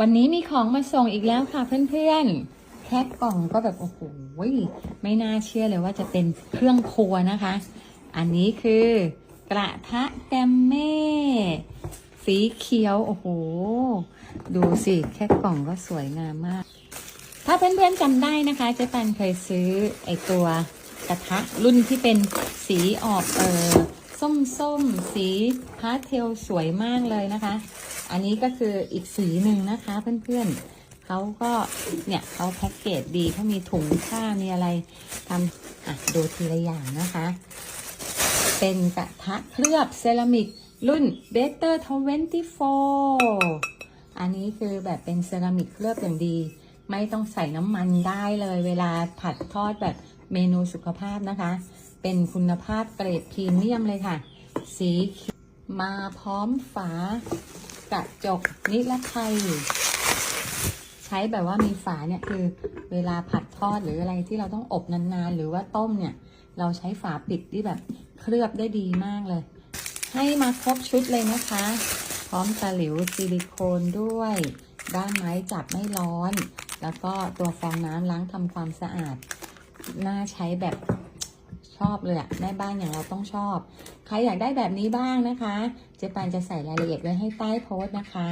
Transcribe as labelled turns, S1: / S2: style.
S1: วันนี้มีของมาส่งอีกแล้วค่ะเพื่อนๆ แค่กล่องก็แบบโอ้โหไม่น่าเชื่อเลยว่าจะเป็นเครื่องครัวนะคะ อันนี้คือกระทะแกมเม่สีเขียว โอ้โห ดูสิแค่กล่องก็สวยงามมาก ถ้าเพื่อนๆจำได้นะคะเจ๊ปันเคยซื้อไอตัวกระทะรุ่นที่เป็นสีออกเออ ส้มๆสีพาสเทลสวยมากเลยนะคะ อันนี้ก็คืออีกสีหนึ่งนะคะเพื่อนๆเขาก็เนี่ยเขาแพ็กเกจดีเขามีถุงผ้ามีอะไรทำอะดูทีละอย่างนะคะ เป็นกระทะเคลือบเซรามิกรุ่น Better 24 อันนี้คือแบบเป็นเซรามิกเคลือบอย่างดี ไม่ต้องใส่น้ำมันได้เลยเวลาผัดทอดแบบเมนูสุขภาพนะคะ เป็นคุณภาพเกรดพรีเมียมเลยค่ะ สีเขียวมาพร้อมฝากระจกนิรภัย ใช้แบบว่ามีฝาเนี่ยคือเวลาผัดทอดหรืออะไรที่เราต้องอบนานๆ หรือว่าต้มเนี่ย เราใช้ฝาปิดที่แบบเคลือบได้ดีมากเลย ให้มาครบชุดเลยนะคะ พร้อมตะหลิวซิลิโคนด้วย ด้านไม้จับไม่ร้อน แล้วก็ตัวฟองน้ำล้างทำความสะอาด น่าใช้แบบ อบเลยอะแม่บ้านอย่างเราต้องชอบ ใครอยากได้แบบนี้บ้างนะคะ เจ๊ปานจะใส่รายละเอียดไว้ให้ใต้โพสต์นะคะ